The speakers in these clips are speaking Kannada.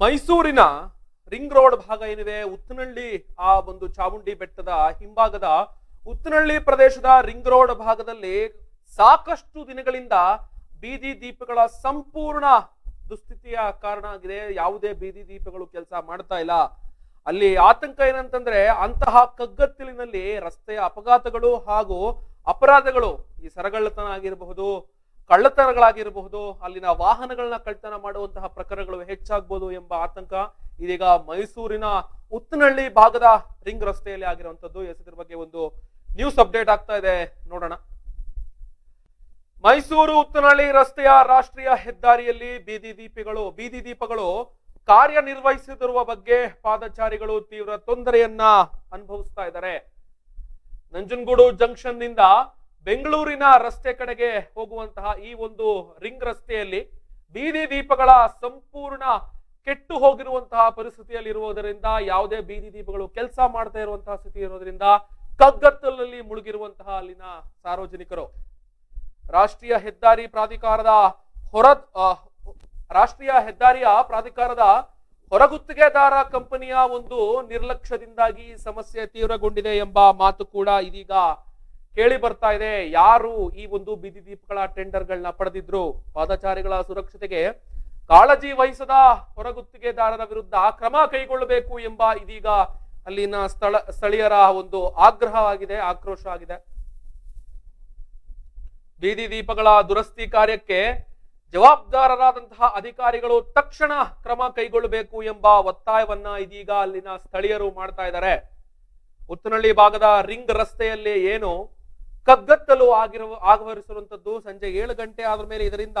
ಮೈಸೂರಿನ ರಿಂಗ್ ರೋಡ್ ಭಾಗ ಏನಿದೆ? ಉತ್ತನಹಳ್ಳಿ ಆ ಒಂದು ಚಾಮುಂಡಿ ಬೆಟ್ಟದ ಹಿಂಭಾಗದ ಉತ್ತನಹಳ್ಳಿ ಪ್ರದೇಶದ ರಿಂಗ್ ರೋಡ್ ಭಾಗದಲ್ಲಿ ಸಾಕಷ್ಟು ದಿನಗಳಿಂದ ಬೀದಿ ದೀಪಗಳ ಸಂಪೂರ್ಣ ದುಸ್ಥಿತಿಯ ಕಾರಣ ಆಗಿದೆ. ಯಾವುದೇ ಬೀದಿ ದೀಪಗಳು ಕೆಲಸ ಮಾಡ್ತಾ ಇಲ್ಲ. ಅಲ್ಲಿ ಆತಂಕ ಏನಂತಂದ್ರೆ ಅಂತಹ ಕಗ್ಗತ್ತಲಿನಲ್ಲಿ ರಸ್ತೆಯ ಅಪಘಾತಗಳು ಹಾಗೂ ಅಪರಾಧಗಳು ಈ ಸರಗಳ್ಳತನ ಆಗಿರಬಹುದು. ಕಳ್ಳತನಗಳಾಗಿರಬಹುದು, ಅಲ್ಲಿನ ವಾಹನಗಳನ್ನ ಕಳ್ಳತನ ಮಾಡುವಂತಹ ಪ್ರಕರಣಗಳು ಹೆಚ್ಚಾಗಬಹುದು ಎಂಬ ಆತಂಕ ಇದೀಗ ಮೈಸೂರಿನ ಉತ್ತನಹಳ್ಳಿ ಭಾಗದ ರಿಂಗ್ ರಸ್ತೆಯಲ್ಲಿ ಆಗಿರುವಂತದ್ದು ಇದರ ಬಗ್ಗೆ ಒಂದು ನ್ಯೂಸ್ ಅಪ್ಡೇಟ್ ಆಗ್ತಾ ಇದೆ. ನೋಡೋಣ. ಮೈಸೂರು ಉತ್ತನಹಳ್ಳಿ ರಸ್ತೆಯ ರಾಷ್ಟ್ರೀಯ ಹೆದ್ದಾರಿಯಲ್ಲಿ ಬೀದಿ ದೀಪಗಳು ಬೀದಿ ದೀಪಗಳು ಕಾರ್ಯನಿರ್ವಹಿಸುತ್ತಿರುವ ಬಗ್ಗೆ ಪಾದಚಾರಿಗಳು ತೀವ್ರ ತೊಂದರೆಯನ್ನ ಅನುಭವಿಸ್ತಾ ಇದ್ದಾರೆ. ನಂಜನಗೂಡು ಜಂಕ್ಷನ್ನಿಂದ ಬೆಂಗಳೂರಿನ ರಸ್ತೆ ಕಡೆಗೆ ಹೋಗುವಂತಹ ಈ ಒಂದು ರಿಂಗ್ ರಸ್ತೆಯಲ್ಲಿ ಬೀದಿ ದೀಪಗಳ ಸಂಪೂರ್ಣ ಕೆಟ್ಟು ಹೋಗಿರುವಂತಹ ಪರಿಸ್ಥಿತಿಯಲ್ಲಿ ಇರುವುದರಿಂದ ಯಾವುದೇ ಬೀದಿ ದೀಪಗಳು ಕೆಲಸ ಮಾಡ್ತಾ ಇರುವಂತಹ ಸ್ಥಿತಿ ಇರೋದ್ರಿಂದ ಕಗ್ಗತ್ತಲಲ್ಲಿ ಮುಳುಗಿರುವಂತಹ ಅಲ್ಲಿನ ಸಾರ್ವಜನಿಕರು. ರಾಷ್ಟ್ರೀಯ ಹೆದ್ದಾರಿ ಪ್ರಾಧಿಕಾರದ ಹೊರ ರಾಷ್ಟ್ರೀಯ ಹೆದ್ದಾರಿಯ ಪ್ರಾಧಿಕಾರದ ಹೊರಗುತ್ತಿಗೆದಾರ ಕಂಪನಿಯ ಒಂದು ನಿರ್ಲಕ್ಷ್ಯದಿಂದಾಗಿ ಸಮಸ್ಯೆ ತೀವ್ರಗೊಂಡಿದೆ ಎಂಬ ಮಾತು ಕೂಡ ಇದೀಗ ಕೇಳಿ ಬರ್ತಾ ಇದೆ, ಯಾರು ಈ ಒಂದು ಬೀದಿ ದೀಪಗಳ ಟೆಂಡರ್ಗಳನ್ನ ಪಡೆದಿದ್ರು? ಪಾದಚಾರಿಗಳ ಸುರಕ್ಷತೆಗೆ ಕಾಳಜಿ ವಹಿಸದ ಹೊರಗುತ್ತಿಗೆದಾರರ ವಿರುದ್ಧ ಕ್ರಮ ಕೈಗೊಳ್ಳಬೇಕು ಎಂಬ ಇದೀಗ ಅಲ್ಲಿನ ಸ್ಥಳ, ಸ್ಥಳೀಯರ ಒಂದು ಆಗ್ರಹವಾಗಿದೆ ಆಕ್ರೋಶ ಆಗಿದೆ. ಬೀದಿ ದೀಪಗಳ ದುರಸ್ತಿ ಕಾರ್ಯಕ್ಕೆ ಜವಾಬ್ದಾರರಾದಂತಹ ಅಧಿಕಾರಿಗಳು ತಕ್ಷಣ ಕ್ರಮ ಕೈಗೊಳ್ಳಬೇಕು ಎಂಬ ಒತ್ತಾಯವನ್ನ ಇದೀಗ ಅಲ್ಲಿನ ಸ್ಥಳೀಯರು ಮಾಡ್ತಾ ಇದ್ದಾರೆ. ಉತ್ತನಹಳ್ಳಿ ಭಾಗದ ರಿಂಗ್ ರಸ್ತೆಯಲ್ಲಿ ಏನು ಕಗ್ಗತ್ತಲು ಆಗಿರುವ ಆಗವರಿಸಿರುವಂತದ್ದು ಸಂಜೆ ಏಳು ಗಂಟೆ ಆದ ಮೇಲೆ ಇದರಿಂದ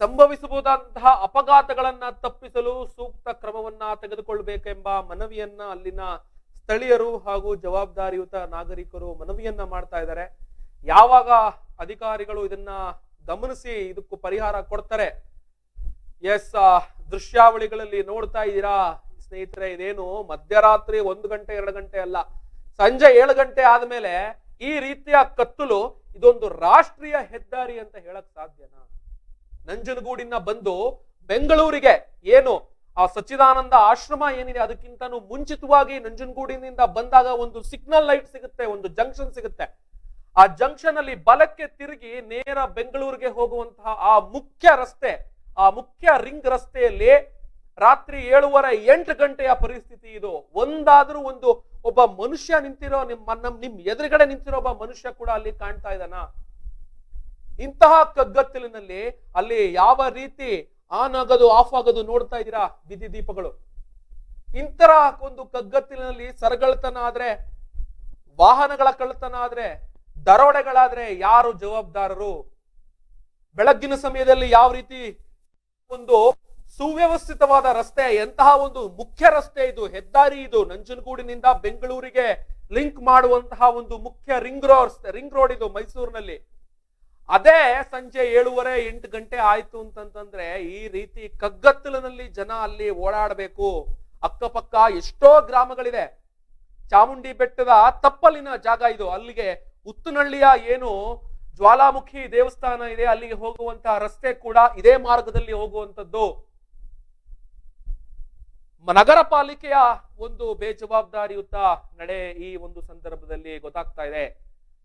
ಸಂಭವಿಸಬಹುದಾದಂತಹ ಅಪಘಾತಗಳನ್ನ ತಪ್ಪಿಸಲು ಸೂಕ್ತ ಕ್ರಮವನ್ನ ತೆಗೆದುಕೊಳ್ಳಬೇಕೆಂಬ ಮನವಿಯನ್ನ ಅಲ್ಲಿನ ಸ್ಥಳೀಯರು ಹಾಗೂ ಜವಾಬ್ದಾರಿಯುತ ನಾಗರಿಕರು ಮನವಿಯನ್ನ ಮಾಡ್ತಾ ಇದ್ದಾರೆ. ಯಾವಾಗ ಅಧಿಕಾರಿಗಳು ಇದನ್ನ ಗಮನಿಸಿ ಇದಕ್ಕೂ ಪರಿಹಾರ ಕೊಡ್ತಾರೆ? ಎಸ್ ದೃಶ್ಯಾವಳಿಗಳಲ್ಲಿ ನೋಡ್ತಾ ಇದ್ದೀರಾ? ಸ್ನೇಹಿತರೆ, ಇದೇನು ಮಧ್ಯರಾತ್ರಿ ಒಂದು ಗಂಟೆ, ಎರಡು ಗಂಟೆ ಅಲ್ಲ. ಸಂಜೆ ಏಳು ಗಂಟೆ ಆದ್ಮೇಲೆ ಈ ರೀತಿಯ ಕತ್ತಲು ಇದೊಂದು ರಾಷ್ಟ್ರೀಯ ಹೆದ್ದಾರಿ ಅಂತ ಹೇಳಕ್ ಸಾಧ್ಯನಾ? ನಂಜನಗೂಡಿನ ಬಂದು ಬೆಂಗಳೂರಿಗೆ ಏನು? ಆ ಸಚ್ಚಿದಾನಂದ ಆಶ್ರಮ ಏನಿದೆ ಅದಕ್ಕಿಂತನೂ ಮುಂಚಿತವಾಗಿ ನಂಜನಗೂಡಿನಿಂದ ಬಂದಾಗ ಒಂದು ಸಿಗ್ನಲ್ ಲೈಟ್ ಸಿಗುತ್ತೆ, ಒಂದು ಜಂಕ್ಷನ್ ಸಿಗುತ್ತೆ. ಆ ಜಂಕ್ಷನ್ ಅಲ್ಲಿ ಬಲಕ್ಕೆ ತಿರುಗಿ ನೇರ ಬೆಂಗಳೂರಿಗೆ ಹೋಗುವಂತಹ ಆ ಮುಖ್ಯ ರಸ್ತೆ, ಆ ಮುಖ್ಯ ರಿಂಗ್ ರಸ್ತೆಯಲ್ಲಿ ರಾತ್ರಿ ಏಳುವರೆ ಎಂಟು ಗಂಟೆಯ ಪರಿಸ್ಥಿತಿ ಇದು. ಒಂದಾದ್ರೂ ಒಂದು ಒಬ್ಬ ಮನುಷ್ಯ ನಿಂತಿರೋ ನಿಮ್ಮ ನಮ್ ನಿಮ್ ಎದುರುಗಡೆ ನಿಂತಿರೋ ಒಬ್ಬ ಮನುಷ್ಯ ಕೂಡ ಅಲ್ಲಿ ಕಾಣ್ತಾ ಇದ್ದಾನ? ಇಂತಹ ಕಗ್ಗತ್ತಲಿನಲ್ಲಿ ಅಲ್ಲಿ ಯಾವ ರೀತಿ ಆನ್ ಆಗೋದು, ಆಫ್ ಆಗೋದು ನೋಡ್ತಾ ಇದ್ದೀರಾ ಬೀದಿ ದೀಪಗಳು? ಇಂತರ ಒಂದು ಕಗ್ಗತ್ತಲಿನಲ್ಲಿ ಸರಗಳತನ ಆದ್ರೆ ವಾಹನಗಳ ಕಳ್ಳತನ ಆದ್ರೆ ದರೋಡೆಗಳಾದ್ರೆ ಯಾರು ಜವಾಬ್ದಾರರು? ಬೆಳಗ್ಗಿನ ಸಮಯದಲ್ಲಿ ಯಾವ ರೀತಿ ಒಂದು ಸುವ್ಯವಸ್ಥಿತವಾದ ರಸ್ತೆ, ಎಂತಹ ಒಂದು ಮುಖ್ಯ ರಸ್ತೆ ಇದು? ಹೆದ್ದಾರಿ ಇದು. ನಂಜನಗೂಡಿನಿಂದ ಬೆಂಗಳೂರಿಗೆ ಲಿಂಕ್ ಮಾಡುವಂತಹ ಒಂದು ಮುಖ್ಯ ರಿಂಗ್ ರೋಡ್ ರಿಂಗ್ ರೋಡ್ ಇದು ಮೈಸೂರಿನಲ್ಲಿ. ಅದೇ ಸಂಜೆ ಏಳುವರೆ ಎಂಟು ಗಂಟೆ ಆಯ್ತು ಅಂತಂತಂದ್ರೆ ಈ ರೀತಿ ಕಗ್ಗತ್ತಲಿನಲ್ಲಿ ಜನ ಅಲ್ಲಿ ಓಡಾಡಬೇಕು. ಅಕ್ಕಪಕ್ಕ ಎಷ್ಟೋ ಗ್ರಾಮಗಳಿದೆ ಚಾಮುಂಡಿ ಬೆಟ್ಟದ ತಪ್ಪಲಿನ ಜಾಗ ಇದು. ಅಲ್ಲಿಗೆ ಉತ್ತನಹಳ್ಳಿಯ ಏನು ಜ್ವಾಲಾಮುಖಿ ದೇವಸ್ಥಾನ ಇದೆ, ಅಲ್ಲಿಗೆ ಹೋಗುವಂತಹ ರಸ್ತೆ ಕೂಡ ಇದೇ ಮಾರ್ಗದಲ್ಲಿ ಹೋಗುವಂತದ್ದು ಮ- ನಗರ ಪಾಲಿಕೆಯ ಒಂದು ಬೇಜವಾಬ್ದಾರಿಯುತ ನಡೆ ಈ ಒಂದು ಸಂದರ್ಭದಲ್ಲಿ ಗೊತ್ತಾಗ್ತಾ ಇದೆ.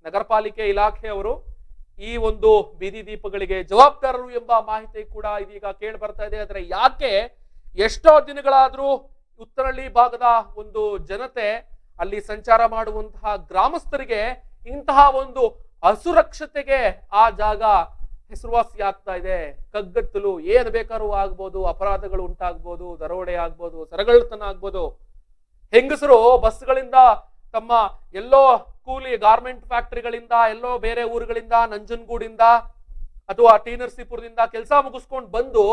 ನಗರ ಪಾಲಿಕೆ ಇಲಾಖೆಯವರು ಈ ಒಂದು ಬೀದಿ ದೀಪಗಳಿಗೆ ಜವಾಬ್ದಾರರು ಎಂಬ ಮಾಹಿತಿ ಕೂಡ ಇದೀಗ ಕೇಳಿ ಬರ್ತಾ ಇದೆ. ಆದರೆ ಯಾಕೆ ಎಷ್ಟೋ ದಿನಗಳಾದರೂ ಉತ್ತರಳ್ಳಿ ಭಾಗದ ಒಂದು ಜನತೆ ಅಲ್ಲಿ ಸಂಚಾರ ಮಾಡುವಂತಹ ಗ್ರಾಮಸ್ಥರಿಗೆ ಇಂತಹ ಒಂದು ಅಸುರಕ್ಷತೆಗೆ ಆ ಜಾಗ ಹೆಸರುವಾಸಿ ಆಗ್ತಾ ಇದೆ. ಕಗ್ಗತ್ತಲು ಏನು ಬೇಕಾದ್ರೂ ಆಗ್ಬೋದು, ಅಪರಾಧಗಳು ಉಂಟಾಗ್ಬೋದು, ದರೋಡೆ ಆಗ್ಬೋದು ಸರಗಳತನ ಆಗ್ಬೋದು. ಹೆಂಗಸರು ಬಸ್ಗಳಿಂದ ತಮ್ಮ ಎಲ್ಲೋ ಕೂಲಿ ಗಾರ್ಮೆಂಟ್ ಫ್ಯಾಕ್ಟರಿಗಳಿಂದ, ಎಲ್ಲೋ ಬೇರೆ ಊರುಗಳಿಂದ, ನಂಜನಗೂಡಿಂದ ಅಥವಾ ಟಿ ನರಸೀಪುರದಿಂದ ಕೆಲಸ ಮುಗಿಸ್ಕೊಂಡು ಬಂದು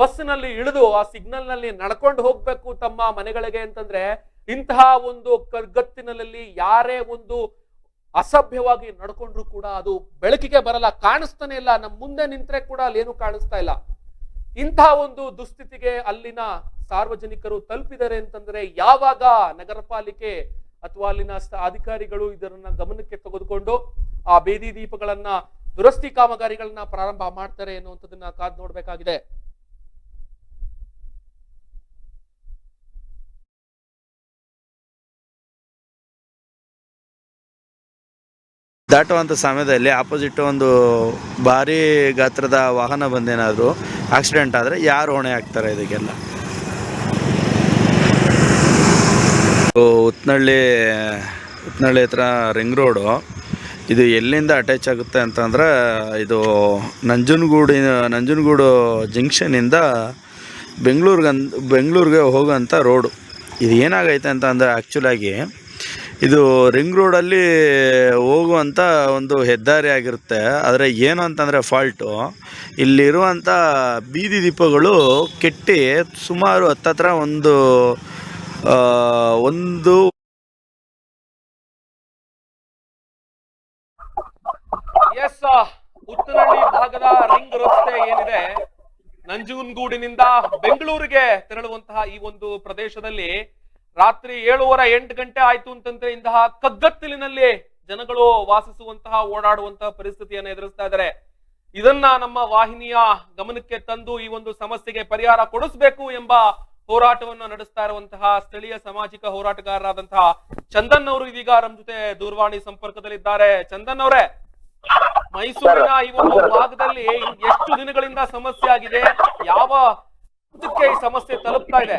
ಬಸ್ನಲ್ಲಿ ಇಳಿದು ಆ ಸಿಗ್ನಲ್ನಲ್ಲಿ ನಡ್ಕೊಂಡು ಹೋಗ್ಬೇಕು ತಮ್ಮ ಮನೆಗಳಿಗೆ ಅಂತಂದ್ರೆ ಇಂತಹ ಒಂದು ಕಗ್ಗತ್ತಿನಲ್ಲಿ ಯಾರೇ ಒಂದು ಅಸಭ್ಯವಾಗಿ ನಡ್ಕೊಂಡ್ರು ಕೂಡ ಅದು ಬೆಳಕಿಗೆ ಬರಲ್ಲ, ಕಾಣಿಸ್ತಾನೆ ಇಲ್ಲ. ನಮ್ಮ ಮುಂದೆ ನಿಂತರೆ ಕೂಡ ಅಲ್ಲಿ ಏನು ಕಾಣಿಸ್ತಾ ಇಲ್ಲ. ಇಂತಹ ಒಂದು ದುಸ್ಥಿತಿಗೆ ಅಲ್ಲಿನ ಸಾರ್ವಜನಿಕರು ತಲುಪಿದ್ದಾರೆ ಅಂತಂದ್ರೆ ಯಾವಾಗ ನಗರ ಪಾಲಿಕೆ ಅಥವಾ ಅಲ್ಲಿನ ಅಧಿಕಾರಿಗಳು ಇದರನ್ನ ಗಮನಕ್ಕೆ ತೆಗೆದುಕೊಂಡು ಆ ಬೇದಿ ದೀಪಗಳನ್ನ ದುರಸ್ತಿ ಕಾಮಗಾರಿಗಳನ್ನ ಪ್ರಾರಂಭ ಮಾಡ್ತಾರೆ ಅನ್ನುವಂಥದ್ದನ್ನ ಕಾದ್ ನೋಡ್ಬೇಕಾಗಿದೆ. ದಾಟುವಂಥ ಸಮಯದಲ್ಲಿ ಆಪೋಸಿಟ್ ಒಂದು ಭಾರಿ ಗಾತ್ರದ ವಾಹನ ಬಂದೇನಾದರೂ ಆಕ್ಸಿಡೆಂಟ್ ಆದರೆ ಯಾರು ಹೊಣೆ ಆಗ್ತಾರೆ ಇದಕ್ಕೆಲ್ಲ? ಇದು ಉತ್ನಳ್ಳಿ ಉತ್ನಳ್ಳಿ ಹತ್ರ ರಿಂಗ್ ರೋಡು ಇದು ಎಲ್ಲಿಂದ ಅಟ್ಯಾಚ್ ಆಗುತ್ತೆ ಅಂತಂದ್ರೆ ಇದು ನಂಜನಗೂಡಿನ, ನಂಜನಗೂಡು ಜಂಕ್ಷನಿಂದ ಬೆಂಗಳೂರಿಗೆ ಬೆಂಗಳೂರಿಗೆ ಹೋಗೋಂಥ ರೋಡು ಇದು ಏನಾಗೈತೆ ಅಂತಂದರೆ ಆ್ಯಕ್ಚುಲಾಗಿ ಇದು ರಿಂಗ್ ರೋಡಲ್ಲಿ ಹೋಗುವಂಥ ಒಂದು ಹೆದ್ದಾರಿ ಆಗಿರುತ್ತೆ. ಆದರೆ ಏನು ಅಂತಂದರೆ ಫಾಲ್ಟು ಇಲ್ಲಿರುವಂಥ ಬೀದಿ ದೀಪಗಳು ಕೆಟ್ಟಿ ಸುಮಾರು ಹತ್ತತ್ರ ಒಂದು ಒಂದು ಎಸ್ ಉತ್ತನಹಳ್ಳಿ ಭಾಗದ ರಿಂಗ್ ರಸ್ತೆ ಏನಿದೆ? ನಂಜುನ್ಗೂಡಿನಿಂದ ಬೆಂಗಳೂರಿಗೆ ತೆರಳುವಂತಹ ಈ ಒಂದು ಪ್ರದೇಶದಲ್ಲಿ ರಾತ್ರಿ ಏಳುವರೆ ಎಂಟು ಗಂಟೆ ಆಯ್ತು ಅಂತಂದ್ರೆ ಇಂತಹ ಕಗ್ಗತ್ತಲಿನಲ್ಲಿ ಜನಗಳು ವಾಸಿಸುವಂತಹ ಓಡಾಡುವಂತಹ ಪರಿಸ್ಥಿತಿಯನ್ನು ಎದುರಿಸ್ತಾ ಇದ್ದಾರೆ. ಇದನ್ನ ನಮ್ಮ ವಾಹಿನಿಯ ಗಮನಕ್ಕೆ ತಂದು ಈ ಒಂದು ಸಮಸ್ಯೆಗೆ ಪರಿಹಾರ ಕೊಡಿಸಬೇಕು ಎಂಬ ಹೋರಾಟವನ್ನು ನಡೆಸ್ತಾ ಇರುವಂತಹ ಸ್ಥಳೀಯ ಸಾಮಾಜಿಕ ಹೋರಾಟಗಾರರಾದಂತಹ ಚಂದನ್ ಅವರು ಇದೀಗ ನಮ್ಮ ಜೊತೆ ದೂರವಾಣಿ ಸಂಪರ್ಕದಲ್ಲಿದ್ದಾರೆ. ಚಂದನ್ ಅವರೇ ಮೈಸೂರಿನ ಈ ಒಂದು ಭಾಗದಲ್ಲಿ ಎಷ್ಟು ದಿನಗಳಿಂದ ಸಮಸ್ಯೆ ಆಗಿದೆ? ಯಾವ ಈ ಸಮಸ್ಯೆ ತಲುಪ್ತಾ ಇದೆ?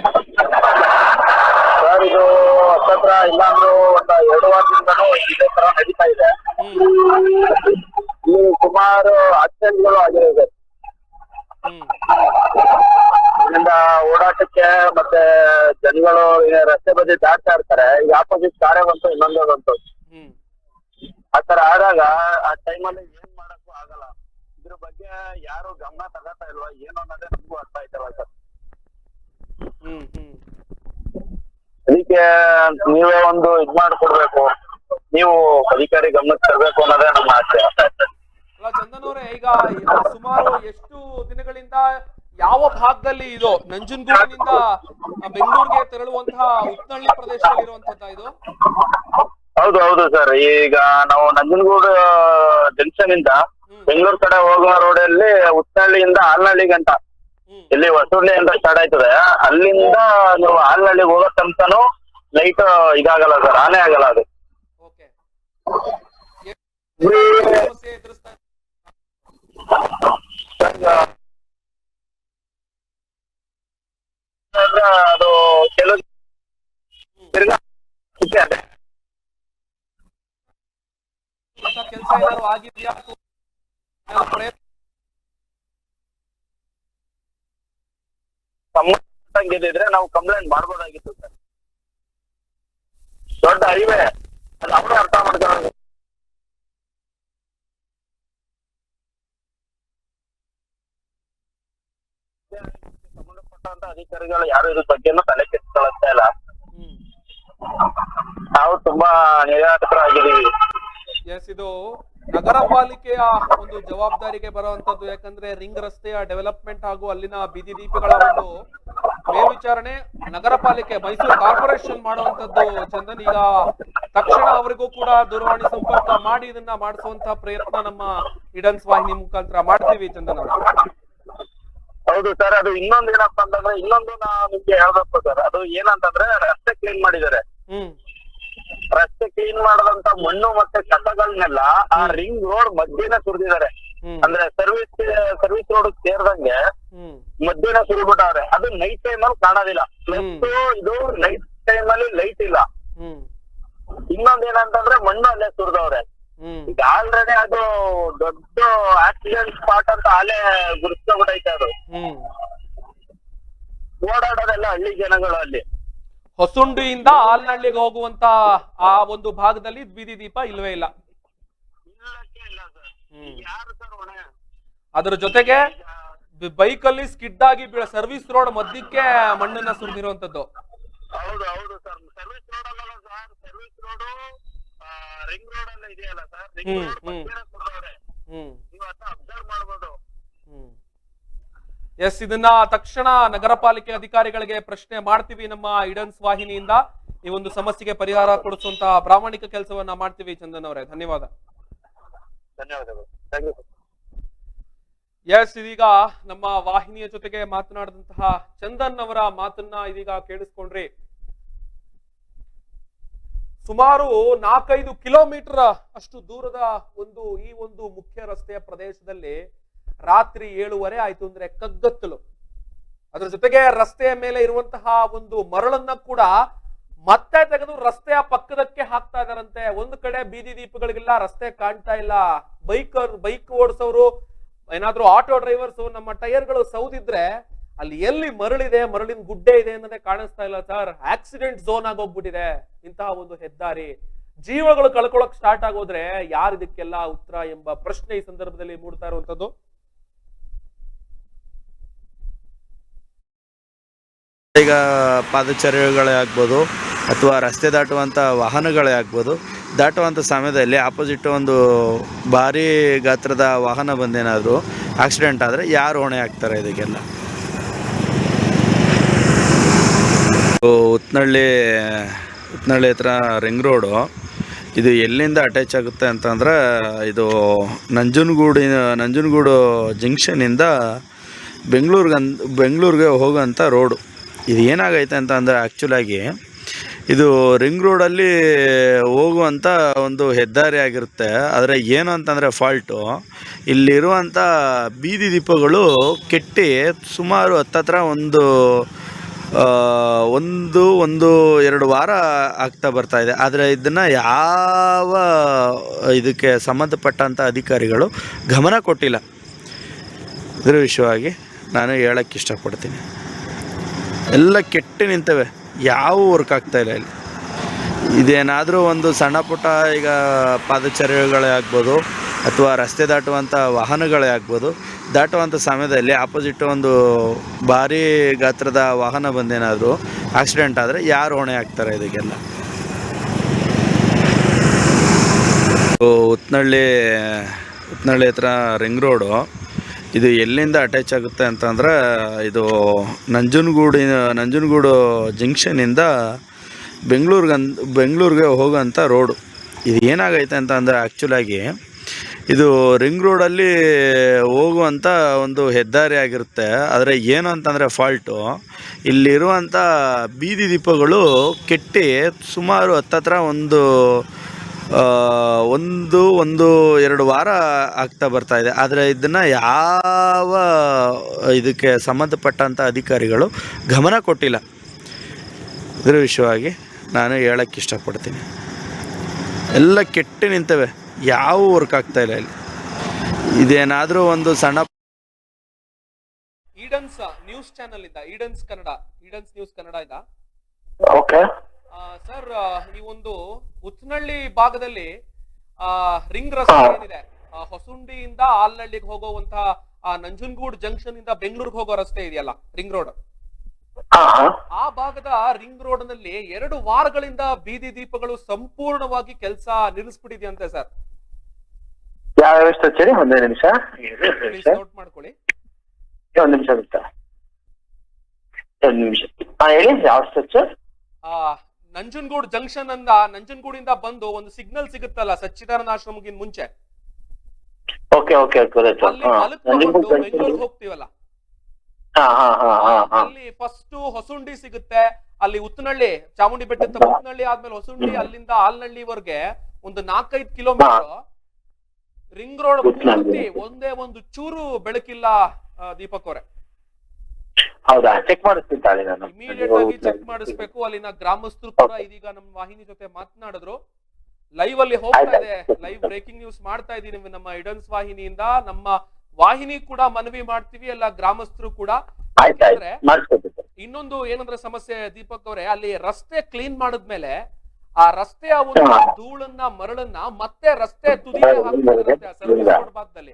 ಸರ್ ಇದು ಹತ್ತತ್ರ ಇಲ್ಲಾಂದ್ರೂ ಒಂದು ಎರಡು ವಾರದಿಂದನೂ ಇದೇ ತರ ನಡೀತಾ ಇದೆ. ಈ ಸುಮಾರು ಆಕ್ಸಿಡೆಂಟ್ಗಳು ಆಗಿದೆ ಸರ್ ಓಡಾಟಕ್ಕೆ ಮತ್ತೆ ಜನಗಳು ರಸ್ತೆ ಬದಿ ದಾಟ್ತಾ ಇರ್ತಾರೆ. ಈಗ ಆಪೋಸಿಟ್ ಕಾರೇ ಬಂತು, ಇನ್ನೊಂದೇ ಬಂತು. ಹ್ಮ್ ಆ ತರ ಆದಾಗ ಆ ಟೈಮಲ್ಲಿ ಏನ್ ಮಾಡಕ್ಕೂ ಆಗಲ್ಲ. ಇದ್ರ ಬಗ್ಗೆ ಯಾರು ಗಮನ ತಗೋತಾ ಇಲ್ವಾ, ಏನು ಅನ್ನೋದೇ ನಮಗೂ ಅರ್ಥ ಆಯ್ತಲ್ಲ ಸರ್? ಹ್ಮ್ ಅದಕ್ಕೆ ನೀವೇ ಒಂದು ಇದ್ ಮಾಡ್ಕೊಡ್ಬೇಕು. ನೀವು ಅಧಿಕಾರಿ ಗಮನಕ್ಕೆ ತರಬೇಕು ಅನ್ನೋದೇ ನಮ್ಮ ಆಸೆ. ಅಲ್ಲ ಚಂದನ್ ಅವರೇ ಈಗ ಸುಮಾರು ಎಷ್ಟು ದಿನಗಳಿಂದ ಯಾವ ಭಾಗದಲ್ಲಿ ಇದು ನಂಜನಗೂಡಿನಿಂದ ಬೆಂಗಳೂರಿಗೆ ತೆರಳುವಂತಹ ಉತ್ನಳ್ಳಿ ಪ್ರದೇಶದಲ್ಲಿ ಇರುವಂತದ್ದು ಇದು? ಹೌದು ಹೌದು ಸರ್. ಈಗ ನಾವು ನಂಜನಗೂಡು ಜಂಕ್ಷನ್ ಇಂದ. ಬೆಂಗಳೂರು ಕಡೆ ಹೋಗುವ ರೋಡಲ್ಲಿ ಉತ್ತನಹಳ್ಳಿಯಿಂದ ಆಲ್ನಹಳ್ಳಿ ಗಂಟ. ಹ್ಮ್. ಹೊಸೂರ್ಲಿ ಅಂತ ಸ್ಟಾರ್ಟ್ ಆಯ್ತದೆ. ಅಲ್ಲಿಂದ ನೀವು ಹಾಲ್ನಳ್ಳಿ ಹೋಗೋ ತನಕನು ಲೈಟ್ ಇದಾಗಲ್ಲ ಸರ್ ಆನೆ ಆಗಲ್ಲ ಅದು. ಓಕೆ. ಸಮಸ್ಯೆ ಎದುರಿಸ್ತಾ ಅಂದ್ರೆ ಅದು ಕೆಲವು ಕೆಲಸ ಏನಾದ್ರು ಆಗಿದ್ಯಾ? ಪ್ರಯತ್ನ ಸಂಬಂಧಂಗಿದ್ರೆ ನಾವು ಕಂಪ್ಲೇಂಟ್ ಮಾಡ್ಬೋದಾಗಿತ್ತು ಸರ್. ದೊಡ್ಡ ಹೈವೇ ಅದು ಅವರು ಅರ್ಥ ಮಾಡ್ಕೊಳ್ಳೋದು. ಸಂಬಂಧಪಟ್ಟಂತ ಅಧಿಕಾರಿಗಳು ಯಾರು ಇದ್ರ ಬಗ್ಗೆನೂ ತಲೆ ಕೆಡಿಸ್ಕೊಳ್ತಾ ಇಲ್ಲ. ನಾವು ತುಂಬಾ ನಿರಾಟಕರಾಗಿದ್ದೀವಿ ಎಸ್ ಇದು ನಗರ ಪಾಲಿಕೆಯ ಒಂದು ಜವಾಬ್ದಾರಿಗೆ ಬರುವಂತದ್ದು ಯಾಕಂದ್ರೆ ರಿಂಗ್ ರಸ್ತೆಯ ಡೆವಲಪ್ಮೆಂಟ್ ಹಾಗೂ ಅಲ್ಲಿನ ಬೀದಿ ದೀಪಗಳ ಒಂದು ಮೇಲ್ವಿಚಾರಣೆ ನಗರ ಪಾಲಿಕೆ ಮೈಸೂರು ಕಾರ್ಪೊರೇಷನ್ ಮಾಡುವಂತದ್ದು. ಚಂದನ್ ಈಗ ತಕ್ಷಣ ಅವರಿಗೂ ಕೂಡ ದೂರವಾಣಿ ಸಂಪರ್ಕ ಮಾಡಿ ಇದನ್ನ ಮಾಡಿಸುವಂತಹ ಪ್ರಯತ್ನ ನಮ್ಮ ಇಡನ್ಸ್ ವಾಹಿನಿ ಮುಖಾಂತರ ಮಾಡ್ತೀವಿ ಚಂದನ್ ಅವರು. ಹೌದು ಸರ್ ಅದು ಇನ್ನೊಂದು ಏನಪ್ಪಾ ಅಂತಂದ್ರೆ ಇನ್ನೊಂದು ನಾನು ನಿಮ್ಗೆ ಹೇಳ್ಬೇಕು ಸರ್. ಅದು ಏನಂತಂದ್ರೆ ರಸ್ತೆ ಕ್ಲೀನ್ ಮಾಡಿದ್ದಾರೆ. ಹ್ಮ್. ರಸ್ತೆ ಕ್ಲೀನ್ ಮಾಡದಂತ ಮಣ್ಣು ಮತ್ತೆ ಕಸಗಳನ್ನೆಲ್ಲ ಆ ರಿಂಗ್ ರೋಡ್ ಮಧ್ಯೆನೆ ಸುರಿದಿದ್ದಾರೆ. ಅಂದ್ರೆ ಸರ್ವಿಸ್ ಸರ್ವಿಸ್ ರೋಡ್ ಸೇರ್ದಂಗೆ ಮಧ್ಯೆನೆ ಸುರಿಬಿಟ್ಟವ್ರೆ ಅದು ನೈಟ್ ಟೈಮ್ ಅಲ್ಲಿ ಕಾಣೋದಿಲ್ಲ. ಪ್ಲಸ್ ಇದು ನೈಟ್ ಟೈಮ್ ಅಲ್ಲಿ ಲೈಟ್ ಇಲ್ಲ. ಇನ್ನೊಂದೇನಂತಂದ್ರೆ ಇನ್ನೊಂದ್ ಏನಂತಂದ್ರೆ ಮಣ್ಣು ಅಲ್ಲೇ ಸುರಿದವ್ರೆ. ಈಗ ಆಲ್ರೆಡಿ ಅದು ದೊಡ್ಡ ಆಕ್ಸಿಡೆಂಟ್ ಸ್ಪಾಟ್ ಅಂತ ಅಲ್ಲೇ ಗುರುತಿಸ್ಕೊಂಡ್ಬಿಟ್ಟೈತೆ ಅದು. ಓಡಾಡೋದೆಲ್ಲ ಹಳ್ಳಿ ಜನಗಳು ಅಲ್ಲಿ. ಹೊಸುಂಡಿಯಿಂದ ಆಲ್ನಹಳ್ಳಿಗೆ ಹೋಗುವಂತ ಆ ಒಂದು ಭಾಗದಲ್ಲಿ ಬೀದಿ ದೀಪ ಇಲ್ವೇ ಇಲ್ಲ. ಅದರ ಜೊತೆಗೆ ಬೈಕ್ ಅಲ್ಲಿ ಸ್ಕಿಡ್ ಆಗಿ ಬೀಳ ಸರ್ವಿಸ್ ರೋಡ್ ಮಧ್ಯಕ್ಕೆ ಮಣ್ಣನ್ನ ಸುರಿದಿರುವಂತದ್ದು ಹೌದು ಹೌದು ಸರ್. ಸರ್ವಿಸ್ ರೋಡ್ ಅಲ್ಲ sir service road ring road ಅಲ್ಲ ಇದೆಯಲ್ಲ ಸರ್? ರಿಂಗ್ ಹ್ಮ್, ರೋಡ್ ನೀವು ಅದನ್ನ ಅಬ್ಸರ್ವ್ ಮಾಡ್ಬೋದು. ಹ್ಮ್. ಎಸ್ ಇದನ್ನ ತಕ್ಷಣ ನಗರ ಪಾಲಿಕೆ ಅಧಿಕಾರಿಗಳಿಗೆ ಪ್ರಶ್ನೆ ಮಾಡ್ತೀವಿ ನಮ್ಮ ಇಡನ್ಸ್ ವಾಹಿನಿಯಿಂದ. ಈ ಒಂದು ಸಮಸ್ಯೆಗೆ ಪರಿಹಾರ ಕೊಡಿಸುವಂತಹ ಪ್ರಾಮಾಣಿಕ ಕೆಲಸವನ್ನ ಮಾಡ್ತೀವಿ ಚಂದನ್ ಅವರೇ. ಧನ್ಯವಾದ. ಧನ್ಯವಾದಗಳು. ಎಸ್ ಇದೀಗ ನಮ್ಮ ವಾಹಿನಿಯ ಜೊತೆಗೆ ಮಾತನಾಡಿದಂತಹ ಚಂದನ್ ಅವರ ಮಾತನ್ನ ಇದೀಗ ಕೇಳಿಸ್ಕೊಂಡ್ರಿ. ಸುಮಾರು ನಾಲ್ಕೈದು ಕಿಲೋಮೀಟರ್ ಅಷ್ಟು ದೂರದ ಒಂದು ಈ ಒಂದು ಮುಖ್ಯ ರಸ್ತೆಯ ಪ್ರದೇಶದಲ್ಲಿ ರಾತ್ರಿ ಏಳುವರೆ ಆಯ್ತು ಅಂದ್ರೆ ಕಗ್ಗತ್ತಲು. ಅದ್ರ ಜೊತೆಗೆ ರಸ್ತೆಯ ಮೇಲೆ ಇರುವಂತಹ ಒಂದು ಮರಳನ್ನ ಕೂಡ ಮತ್ತೆ ತೆಗೆದು ರಸ್ತೆಯ ಪಕ್ಕದಕ್ಕೆ ಹಾಕ್ತಾ ಇದಾರಂತೆ ಒಂದು ಕಡೆ ಬೀದಿ ದೀಪಗಳಿಗೆಲ್ಲ ರಸ್ತೆ ಕಾಣ್ತಾ ಇಲ್ಲ. ಬೈಕ್ ಬೈಕ್ ಓಡಿಸೋರು, ಏನಾದ್ರೂ ಆಟೋ ಡ್ರೈವರ್ಸ್, ನಮ್ಮ ಟೈರ್ಗಳು ಸೌದಿದ್ರೆ ಅಲ್ಲಿ ಎಲ್ಲಿ ಮರಳಿದೆ, ಮರಳಿನ ಗುಡ್ಡೆ ಇದೆ ಅನ್ನೋದೇ ಕಾಣಿಸ್ತಾ ಇಲ್ಲ ಸರ್. ಆಕ್ಸಿಡೆಂಟ್ ಝೋನ್ ಆಗೋಗ್ಬಿಟ್ಟಿದೆ ಇಂತಹ ಒಂದು ಹೆದ್ದಾರಿ. ಜೀವಗಳು ಕಳ್ಕೊಳಕ್ ಸ್ಟಾರ್ಟ್ ಆಗೋದ್ರೆ ಯಾರು ಇದಕ್ಕೆಲ್ಲ ಉತ್ತರ ಎಂಬ ಪ್ರಶ್ನೆ ಈ ಸಂದರ್ಭದಲ್ಲಿ ಮೂಡ್ತಾ ಇರುವಂತದ್ದು? ಈಗ ಪಾದಚಾರಿಗಳೇ ಆಗ್ಬೋದು ಅಥವಾ ರಸ್ತೆ ದಾಟುವಂಥ ವಾಹನಗಳೇ ಆಗ್ಬೋದು. ದಾಟುವಂಥ ಸಮಯದಲ್ಲಿ ಆಪೋಸಿಟ್ ಒಂದು ಭಾರಿ ಗಾತ್ರದ ವಾಹನ ಬಂದೇನಾದರೂ ಆಕ್ಸಿಡೆಂಟ್ ಆದರೆ ಯಾರು ಹೊಣೆ ಆಗ್ತಾರೆ ಇದಕ್ಕೆಲ್ಲ? ಇದು ಉತ್ನಳ್ಳಿ ಉತ್ನಳ್ಳಿ ಹತ್ರ ರಿಂಗ್ ರೋಡು ಇದು ಎಲ್ಲಿಂದ ಅಟ್ಯಾಚ್ ಆಗುತ್ತೆ ಅಂತಂದ್ರೆ ಇದು ನಂಜನಗೂಡಿನ, ನಂಜನಗೂಡು ಜಂಕ್ಷನಿಂದ ಬೆಂಗಳೂರಿಗೆ ಬೆಂಗಳೂರಿಗೆ ಹೋಗೋಂಥ ರೋಡು ಇದು ಏನಾಗೈತೆ ಅಂತ ಅಂದರೆ ಆ್ಯಕ್ಚುಲಾಗಿ ಇದು ರಿಂಗ್ ರೋಡಲ್ಲಿ ಹೋಗುವಂಥ ಒಂದು ಹೆದ್ದಾರಿ ಆಗಿರುತ್ತೆ. ಆದರೆ ಏನು ಅಂತಂದರೆ ಫಾಲ್ಟು ಇಲ್ಲಿರುವಂಥ ಬೀದಿ ದೀಪಗಳು ಕೆಟ್ಟಿ ಸುಮಾರು ಹತ್ತತ್ರ ಒಂದು ಒಂದು ಒಂದು, ಎರಡು ವಾರ ಆಗ್ತಾ ಬರ್ತಾ ಇದೆ. ಆದರೆ ಇದನ್ನು ಯಾವ ಇದಕ್ಕೆ ಸಂಬಂಧಪಟ್ಟಂಥ ಅಧಿಕಾರಿಗಳು ಗಮನ ಕೊಟ್ಟಿಲ್ಲ. ಇದ್ರ ವಿಷಯವಾಗಿ ನಾನು ಹೇಳಕ್ಕೆ ಇಷ್ಟಪಡ್ತೀನಿ. ಎಲ್ಲ ಕೆಟ್ಟು ನಿಂತವೆ. ಯಾವ ವರ್ಕ್ ಆಗ್ತಾ ಇಲ್ಲ ಇಲ್ಲಿ. ಇದೇನಾದರೂ ಒಂದು ಸಣ್ಣ ಪುಟ್ಟ ಈಗ ಪಾದಚಾರಿಗಳೇ ಆಗ್ಬೋದು, ಅಥವಾ ರಸ್ತೆ ದಾಟುವಂಥ ವಾಹನಗಳೇ ಆಗ್ಬೋದು ದಾಟುವಂಥ ಸಮಯದಲ್ಲಿ ಆಪೋಸಿಟ್ ಒಂದು ಭಾರಿ ಗಾತ್ರದ ವಾಹನ ಬಂದೇನಾದರೂ ಆಕ್ಸಿಡೆಂಟ್ ಆದರೆ ಯಾರು ಹೊಣೆ ಆಗ್ತಾರೆ ಇದಕ್ಕೆಲ್ಲ? ಇದು ಉತ್ನಳ್ಳಿ ಉತ್ನಳ್ಳಿ ಹತ್ರ ರಿಂಗ್ ರೋಡು ಇದು ಎಲ್ಲಿಂದ ಅಟ್ಯಾಚ್ ಆಗುತ್ತೆ ಅಂತಂದ್ರೆ ಇದು ನಂಜನಗೂಡಿನ, ನಂಜನಗೂಡು ಜಂಕ್ಷನಿಂದ ಬೆಂಗಳೂರಿಗೆ ಬೆಂಗಳೂರಿಗೆ ಹೋಗೋಂಥ ರೋಡು ಇದು ಏನಾಗೈತೆ ಅಂತ ಅಂದರೆ ಆ್ಯಕ್ಚುಲಾಗಿ ಇದು ರಿಂಗ್ ರೋಡಲ್ಲಿ ಹೋಗುವಂಥ ಒಂದು ಹೆದ್ದಾರಿ ಆಗಿರುತ್ತೆ. ಆದರೆ ಏನು ಅಂತಂದರೆ ಫಾಲ್ಟು ಇಲ್ಲಿರುವಂಥ ಬೀದಿ ದೀಪಗಳು ಕೆಟ್ಟಿ ಸುಮಾರು ಹತ್ತತ್ರ ಒಂದು ಒಂದು ಒಂದು ಎರಡು ವಾರ ಆಗ್ತಾ ಬರ್ತಾ ಇದೆ. ಆದರೆ ಇದನ್ನು ಯಾವ ಇದಕ್ಕೆ ಸಂಬಂಧಪಟ್ಟಂಥ ಅಧಿಕಾರಿಗಳು ಗಮನ ಕೊಟ್ಟಿಲ್ಲ. ಇದರ ವಿಷಯವಾಗಿ ನಾನು ಹೇಳಕ್ಕೆ ಇಷ್ಟಪಡ್ತೀನಿ. ಎಲ್ಲ ಕೆಟ್ಟು ನಿಂತವೆ. ಯಾವ ವರ್ಕ್ ಆಗ್ತಾ ಇಲ್ಲ ಇಲ್ಲಿ. ಇದೇನಾದರೂ ಒಂದು ಸಣ್ಣ ಈಡನ್ಸ್ ನ್ಯೂಸ್ ಚಾನೆಲ್ ಇಂದ Edens Kannada Edens news Kannada ಇಂದ. ಓಕೆ. ಸರ್ ಈ ಒಂದು ಉತ್ನಳ್ಳಿ ಭಾಗದಲ್ಲಿ ಆ ರಿಂಗ್ ರಸ್ತೆ ಏನಿದೆ? ಹೊಸುಂಡಿಯಿಂದ ಆಲ್ನಳ್ಳಿಗೆ ಹೋಗುವಂತಹ ನಂಜನಗೂಡು ಜಂಕ್ಷನ್ ಇಂದ ಬೆಂಗಳೂರಿಗೆ ಹೋಗೋ ರಸ್ತೆ ಇದೆಯಲ್ಲ ರಿಂಗ್ ರೋಡ್? ಆ ಭಾಗದ ರಿಂಗ್ ರೋಡ್ನಲ್ಲಿ ಎರಡು ವಾರಗಳಿಂದ ಬೀದಿ ದೀಪಗಳು ಸಂಪೂರ್ಣವಾಗಿ ಕೆಲಸ ನಿಲ್ಲಿಸ್ಬಿಟ್ಟಿದೆಯಂತೆ ಸರ್. ಯಾವ ಒಂದೇ ನಿಮಿಷ. ನೋಟ್ ಮಾಡ್ಕೊಳ್ಳಿ. ಒಂದ್ ನಿಮಿಷ ಒಂದ್ ನಿಮಿಷ. ಹೇಳಿ ಯಾವ ಸ್ಟೆಚ್ ನಂಜನಗೂಡ್ ಜಂಕ್ಷನ್ ಅಂದ ನಂಜನಗೂಡಿಂದ ಬಂದು ಒಂದು ಸಿಗ್ನಲ್ ಸಿಗುತ್ತಲ್ಲ ಸಚ್ಚಿದಾನಂದ ಆಶ್ರಮಗಿನ್ ಮುಂಚೆ? ಬೆಂಗಳೂರಿಗೆ ಹೋಗ್ತೀವಲ್ಲ? ಅಲ್ಲಿ ಫಸ್ಟ್ ಹೊಸುಂಡಿ ಸಿಗುತ್ತೆ. ಅಲ್ಲಿ ಉತ್ತನಹಳ್ಳಿ ಚಾಮುಂಡಿ ಬೆಟ್ಟದ ಉತ್ತನಹಳ್ಳಿ ಆದ್ಮೇಲೆ ಹೊಸುಂಡಿ ಅಲ್ಲಿಂದ ಆಲ್ನಹಳ್ಳಿವರೆಗೆ ಒಂದು ನಾಲ್ಕೈದು ಕಿಲೋಮೀಟರ್ ರಿಂಗ್ ರೋಡ್. ಪೂರ್ತಿ ಒಂದೇ ಒಂದು ಚೂರು ಬೆಳಕಿಲ್ಲ ದೀಪಕ್ ಅವರೇ. ಹೌದಾ? ಚೆಕ್ ಮಾಡಿಸ್ತೀನಿ ತಾಳಿ ನಾನು. ಇಮಿಡಿಯೇಟ್ ಆಗಿ ಚೆಕ್ ಮಾಡಿಸ್ಬೇಕು. ಅಲ್ಲಿನ ಗ್ರಾಮಸ್ಥರು ಕೂಡ ಇದೀಗ ನಮ್ಮ ವಾಹಿನಿ ಜೊತೆ ಮಾತನಾಡಿದ್ರು. ಲೈವ್ ಅಲ್ಲಿ ಹೋಗ್ತಾ ಇದೆ. ಲೈವ್ ಬ್ರೇಕಿಂಗ್ ನ್ಯೂಸ್ ಮಾಡ್ತಾ ಇದೀನಿ ನಮ್ಮ ಇಡನ್ಸ್ ವಾಹಿನಿಯಿಂದ. ನಮ್ಮ ವಾಹಿನಿ ಕೂಡ ಮನವಿ ಮಾಡ್ತೀವಿ ಎಲ್ಲ ಗ್ರಾಮಸ್ಥರು ಕೂಡ. ಇನ್ನೊಂದು ಏನಂದ್ರೆ ಸಮಸ್ಯೆ ದೀಪಕ್ ಅವರೇ ಅಲ್ಲಿ ರಸ್ತೆ ಕ್ಲೀನ್ ಮಾಡಿದ್ಮೇಲೆ ಆ ರಸ್ತೆಯ ಒಂದು ಧೂಳನ್ನ ಮರಳನ್ನ ಮತ್ತೆ ರಸ್ತೆ ತುದಿಗೆ ರೋಡ್ ಭಾಗದಲ್ಲಿ.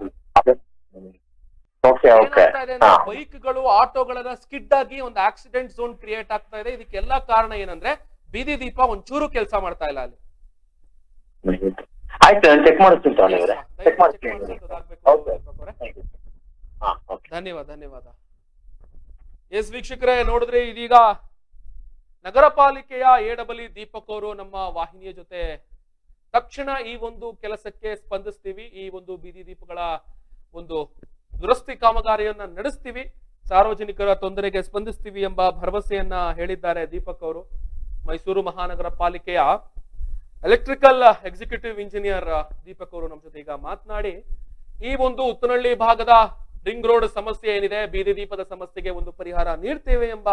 ಏನಾಗ್ತಾ ಇದೆ ಅಂದ್ರೆ ಹಾ. ಬೈಕ್ಗಳು ಆಟೋಗಳನ್ನ ಸ್ಕಿಡ್ ಆಗಿ ಒಂದು ಆಕ್ಸಿಡೆಂಟ್ ಝೋನ್ ಕ್ರಿಯೇಟ್ ಆಗ್ತಾ ಇದೆ. ಇದಕ್ಕೆಲ್ಲ ಕಾರಣ ಏನಂದ್ರೆ ಬೀದಿ ದೀಪ ಒಂಚೂರು ಕೆಲಸ ಮಾಡ್ತಾ ಇಲ್ಲ ಅಲ್ಲಿ. ಆಯ್ತು ಚೆಕ್ ಧನ್ಯವಾದ ಧನ್ಯವಾದ. ಎಸ್ ವೀಕ್ಷಕರೇ ನೋಡಿದ್ರೆ ಇದೀಗ ನಗರ ಪಾಲಿಕೆಯ ಎಡಬಲಿ ದೀಪಕ್ ಅವರು ನಮ್ಮ ವಾಹಿನಿಯ ಜೊತೆ ತಕ್ಷಣ ಈ ಒಂದು ಕೆಲಸಕ್ಕೆ ಸ್ಪಂದಿಸ್ತೀವಿ. ಈ ಒಂದು ಬೀದಿ ದೀಪಗಳ ಒಂದು ದುರಸ್ತಿ ಕಾಮಗಾರಿಯನ್ನ ನಡೆಸ್ತೀವಿ. ಸಾರ್ವಜನಿಕರ ತೊಂದರೆಗೆ ಸ್ಪಂದಿಸ್ತೀವಿ ಎಂಬ ಭರವಸೆಯನ್ನ ಹೇಳಿದ್ದಾರೆ ದೀಪಕ್ ಅವರು. ಮೈಸೂರು ಮಹಾನಗರ ಪಾಲಿಕೆಯ ಎಲೆಕ್ಟ್ರಿಕಲ್ ಎಕ್ಸಿಕ್ಯೂಟಿವ್ ಇಂಜಿನಿಯರ್ ದೀಪಕ್ ಅವರು ನಮ್ಮ ಜೊತೆ ಈಗ ಮಾತನಾಡಿ, ಈ ಒಂದು ಉತ್ತನಹಳ್ಳಿ ಭಾಗದ ರಿಂಗ್ ರೋಡ್ ಸಮಸ್ಯೆ ಏನಿದೆ, ಬೀದಿ ದೀಪದ ಸಮಸ್ಯೆಗೆ ಒಂದು ಪರಿಹಾರ ನೀಡ್ತೇವೆ ಎಂಬ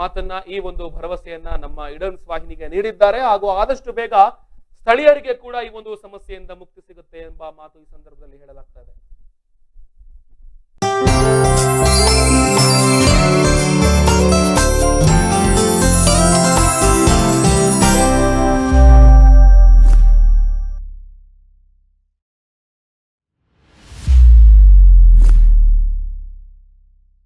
ಮಾತನ್ನ ಈ ಒಂದು ಭರವಸೆಯನ್ನ ನಮ್ಮ ಇಡನ್ಸ್ ವಾಹಿನಿಗೆ ನೀಡಿದ್ದಾರೆ. ಹಾಗೂ ಆದಷ್ಟು ಬೇಗ ಸ್ಥಳೀಯರಿಗೆ ಕೂಡ ಈ ಒಂದು ಸಮಸ್ಯೆಯಿಂದ ಮುಕ್ತಿ ಸಿಗುತ್ತೆ ಎಂಬ ಮಾತು ಈ ಸಂದರ್ಭದಲ್ಲಿ ಹೇಳಲಾಗ್ತಾ